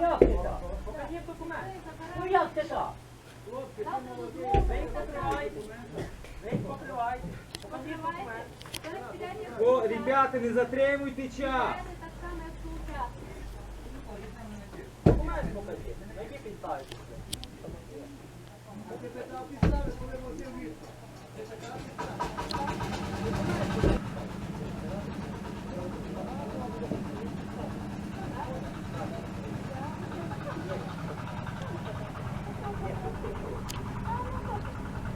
Як ти документ. Ти ви їх покриваєте. Ви їх покриваєте. Покажіть документ. О, ребята, не затримуйте час. Документ покажіть. На які підстави?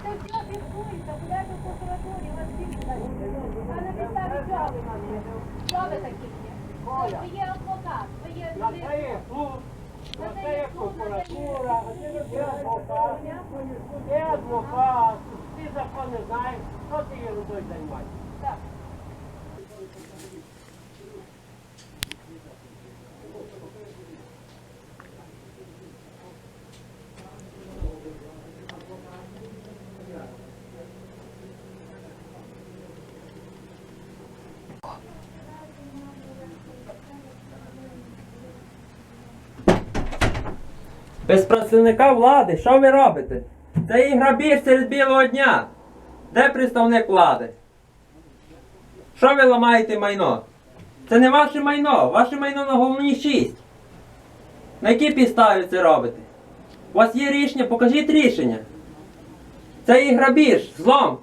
Це все фіксується, буде до прокуратурі, вас фіксують. А на підставі чого ви маєте? Що ви такі є? Ви є адвокат, ви є На це є на це є прокуратура, а це є адвокат. Є адвокат. Ти закони знаєш, що ти є рудою займаєшся? Так. Без представника влади, що ви робите? Це і грабіж серед білого дня. Де представник влади? Що ви ламаєте майно? Це не ваше майно, ваше майно на головній 6. На якій підставі це робите? У вас є рішення, покажіть рішення. Це і грабіж, злом.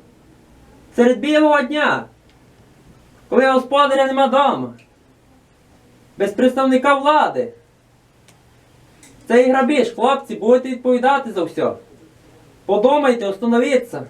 Серед білого дня. Коли господаря нема дома, Без представника влади. Це і грабіж, хлопці, будете відповідати за все. Подумайте, остановіться.